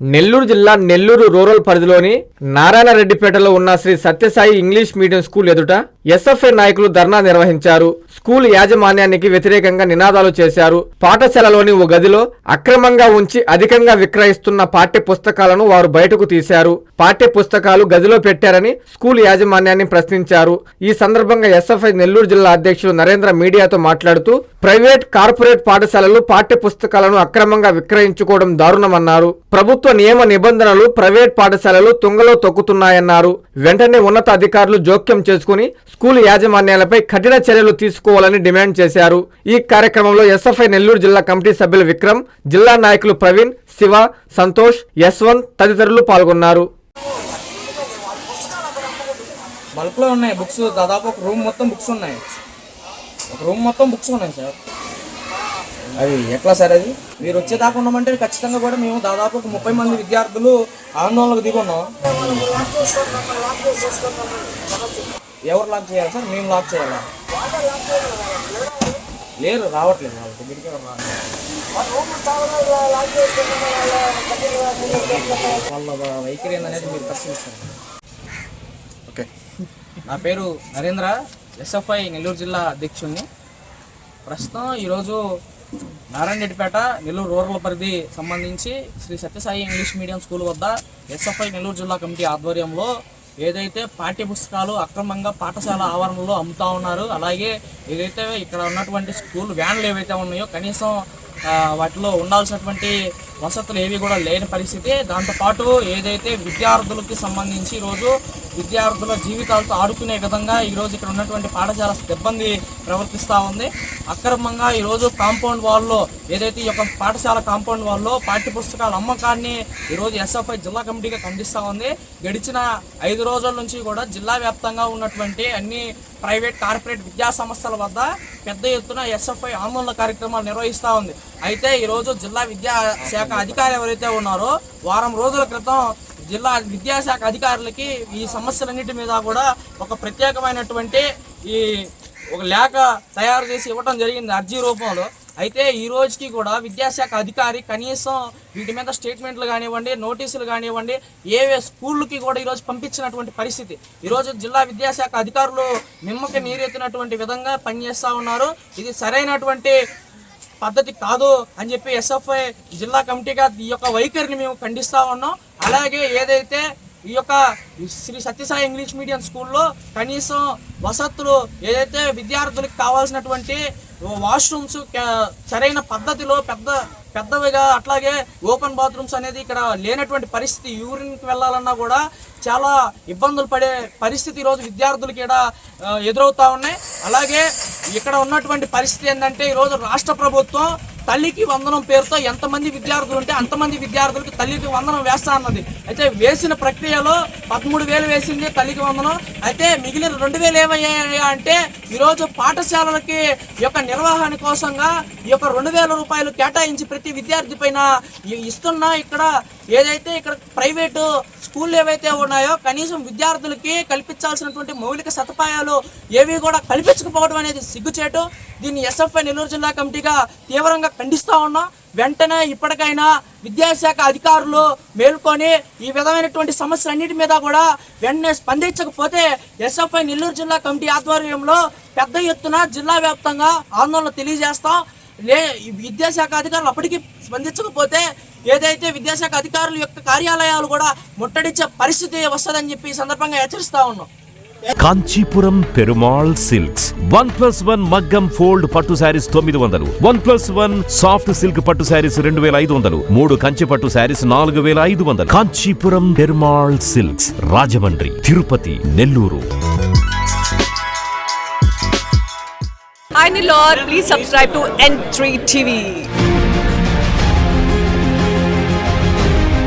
నెల్లూరు జిల్లా నెల్లూరు రూరల్ పరిధిలోని నారాయణరెడ్డిపేటలో ఉన్న Shri Sathyasai English medium school ఎదుట ఎస్ఎఫ్ఐ నాయకులు ధర్నా నిర్వహించారు. స్కూల్ యాజమాన్యానికి వ్యతిరేకంగా నినాదాలు చేశారు. పాఠశాలలోని ఓ గదిలో అక్రమంగా ఉంచి అధికంగా విక్రయిస్తున్న పాఠ్య పుస్తకాలను వారు బయటకు తీశారు. పాఠ్య పుస్తకాలు గదిలో పెట్టారని స్కూల్ యాజమాన్యాన్ని ప్రశ్నించారు. ఈ సందర్భంగా ఎస్ఎఫ్ఐ నెల్లూరు జిల్లా అధ్యక్షులు నరేంద్ర మీడియాతో మాట్లాడుతూ ప్రైవేట్ కార్పొరేట్ పాఠశాలలు పాఠ్య పుస్తకాలను అక్రమంగా విక్రయించుకోవడం దారుణమన్నారు. ప్రభుత్వ నియమ నిబంధనలు ప్రైవేట్ పాఠశాలలు తుంగలో తొక్కుతున్నాయన్నారు. వెంటనే ఉన్నత అధికారులు జోక్యం చేసుకుని స్కూల్ యాజమాన్యాలపై కఠిన చర్యలు తీసుకు తీసుకోవాలని డిమాండ్ చేశారు. ఈ కార్యక్రమంలో ఎస్ఎఫ్ఐ నెల్లూరు జిల్లా కమిటీ సభ్యులు విక్రమ్ జిల్లా నాయకులు ప్రవీణ్ శివ సంతోష్ యశ్వంత్ తదితరులు పాల్గొన్నారు. బల్క్లో ఉన్నాయి బుక్స్. దాదాపు ఒక రూమ్ మొత్తం బుక్స్ ఉన్నాయి. ఒక రూమ్ మొత్తం బుక్స్ ఉన్నాయి సార్. అది ఎట్లా సార్ అది? మీరు వచ్చేదాకా ఉన్నామంటే ఖచ్చితంగా కూడా మేము దాదాపు ఒక ముప్పై మంది విద్యార్థులు ఆందోళనకు దిగున్నాం. ఎవరు లాక్ చేయాలి సార్? మేము లాక్ చేయాలా? లేరు రావట్లేదు. వాళ్ళ దగ్గరికి. వాళ్ళ వైఖరి ఏందనేది మీరు పరిశీలిస్తారు. ఓకే. నా పేరు నరేంద్ర ఎస్ఎఫ్ఐ నెల్లూరు జిల్లా అధ్యక్షుడిని ప్రస్తుతం ఈరోజు నారాయణరెడ్డిపేట నెల్లూరు రూరల్ పరిధి సంబంధించి Shri Sathyasai English medium school వద్ద ఎస్ఎఫ్ఐ నెల్లూరు జిల్లా కమిటీ ఆధ్వర్యంలో ఏదైతే పాఠ్య పుస్తకాలు అక్రమంగా పాఠశాల ఆవరణలో అమ్ముతా ఉన్నారు అలాగే ఏదైతే ఇక్కడ ఉన్నటువంటి స్కూల్ వ్యాన్లు ఏవైతే ఉన్నాయో కనీసం వాటిలో ఉండాల్సినటువంటి వసతులు ఏవి కూడా లేని పరిస్థితి. దాంతోపాటు ఏదైతే విద్యార్థులకి సంబంధించి ఈరోజు విద్యార్థుల జీవితాలతో ఆడుకునే విధంగా ఈరోజు ఇక్కడ ఉన్నటువంటి పాఠశాల సిబ్బంది ప్రవర్తిస్తూ ఉంది. అక్రమంగా ఈరోజు కాంపౌండ్ వాల్లో ఏదైతే ఈ యొక్క పాఠశాల కాంపౌండ్ వాల్లో పాఠ్య పుస్తకాల అమ్మకాన్ని ఈరోజు ఎస్ఎఫ్ఐ జిల్లా కమిటీగా ఖండిస్తూ ఉంది. గడిచిన ఐదు రోజుల నుంచి కూడా జిల్లా వ్యాప్తంగా ఉన్నటువంటి అన్ని ప్రైవేట్ కార్పొరేట్ విద్యా సంస్థల వద్ద పెద్ద ఎత్తున ఎస్ఎఫ్ఐ ఆందోళన కార్యక్రమాలు నిర్వహిస్తూ ఉంది. అయితే ఈరోజు జిల్లా విద్యా శాఖ అధికారి ఎవరైతే ఉన్నారో వారం రోజుల క్రితం జిల్లా విద్యాశాఖ అధికారులకి ఈ సమస్యలన్నిటి మీద కూడా ఒక ప్రత్యేకమైనటువంటి ఈ ఒక లేఖ తయారు చేసి ఇవ్వడం జరిగింది అర్జీ రూపంలో. అయితే ఈ రోజుకి కూడా విద్యాశాఖ అధికారి కనీసం వీటి మీద స్టేట్మెంట్లు కానివ్వండి నోటీసులు కానివ్వండి ఏవే స్కూళ్ళకి కూడా ఈరోజు పంపించినటువంటి పరిస్థితి. ఈరోజు జిల్లా విద్యాశాఖ అధికారులు నిమ్మకి నీరెత్తినటువంటి విధంగా పనిచేస్తూ ఉన్నారు. ఇది సరైనటువంటి పద్ధతి కాదు అని చెప్పి ఎస్ఎఫ్ఐ జిల్లా కమిటీగా ఈ యొక్క వైఖరిని మేము ఖండిస్తూ ఉన్నాం. అలాగే ఏదైతే ఈ యొక్క శ్రీ సత్యసాయి ఇంగ్లీష్ మీడియం స్కూల్లో కనీసం వసతులు ఏదైతే విద్యార్థులకు కావాల్సినటువంటి వాష్రూమ్స్ సరైన పద్ధతిలో పెద్ద పెద్దవిగా అట్లాగే ఓపెన్ బాత్రూమ్స్ అనేది ఇక్కడ లేనటువంటి పరిస్థితి. యూరిన్కి వెళ్ళాలన్నా కూడా చాలా ఇబ్బందులు పడే పరిస్థితి ఈరోజు విద్యార్థులకి ఇక్కడ ఎదురవుతూ ఉన్నాయి. అలాగే ఇక్కడ ఉన్నటువంటి పరిస్థితి ఏంటంటే ఈరోజు రాష్ట్ర ప్రభుత్వం తల్లికి వందనం పేరుతో ఎంతమంది విద్యార్థులు ఉంటే అంతమంది విద్యార్థులకి తల్లికి వందనం వేస్తా అన్నది. అయితే వేసిన ప్రక్రియలో పదమూడు వేలు వేసింది తల్లికి వందనం. అయితే మిగిలిన రెండు వేలు ఏమయ్యాయా అంటే ఈరోజు పాఠశాలలకి యొక్క నిర్వహణ కోసంగా ఈ యొక్క రెండు వేల రూపాయలు కేటాయించి ప్రతి విద్యార్థి పైన ఇస్తున్నా ఇస్తున్న ఇక్కడ. ఏదైతే ఇక్కడ ప్రైవేటు స్కూళ్ళు ఏవైతే ఉన్నాయో కనీసం విద్యార్థులకి కల్పించాల్సినటువంటి మౌలిక సదుపాయాలు ఏవి కూడా కల్పించకపోవడం అనేది సిగ్గుచేటు. దీన్ని ఎస్ఎఫ్ఐ నెల్లూరు జిల్లా కమిటీగా తీవ్రంగా ఖండిస్తూ ఉన్నాం. వెంటనే ఇప్పటికైనా విద్యాశాఖ అధికారులు మేల్కొని ఈ విధమైనటువంటి సమస్యలన్నిటి మీద కూడా వెంటనే స్పందించకపోతే ఎస్ఎఫ్ఐ నెల్లూరు జిల్లా కమిటీ ఆధ్వర్యంలో పెద్ద ఎత్తున జిల్లా వ్యాప్తంగా ఆందోళన తెలియజేస్తాం. లే విద్యాశాఖ అధికారులు అప్పటికీ స్పందించకపోతే ఏదైతే విద్యాశాఖ అధికారుల యొక్క కార్యాలయాలు కూడా ముట్టడించే పరిస్థితి వస్తుందని చెప్పి ఈ సందర్భంగా హెచ్చరిస్తా ఉన్నాం. Kanchipuram Perumal silks. One plus one మగ్గం ఫోల్డ్ పట్టు శారీస్ తొమ్మిది వందలు. One plus one soft silk పట్టు శారీస్ రెండు వేల ఐదు వందలు. మూడు కంచి పట్టు శారీస్ నాలుగు వేల ఐదు వందలు. Kanchipuram Perumal silks. Rajahmundry Tirupati Nellore. Hi Nilor, please subscribe to N3 TV.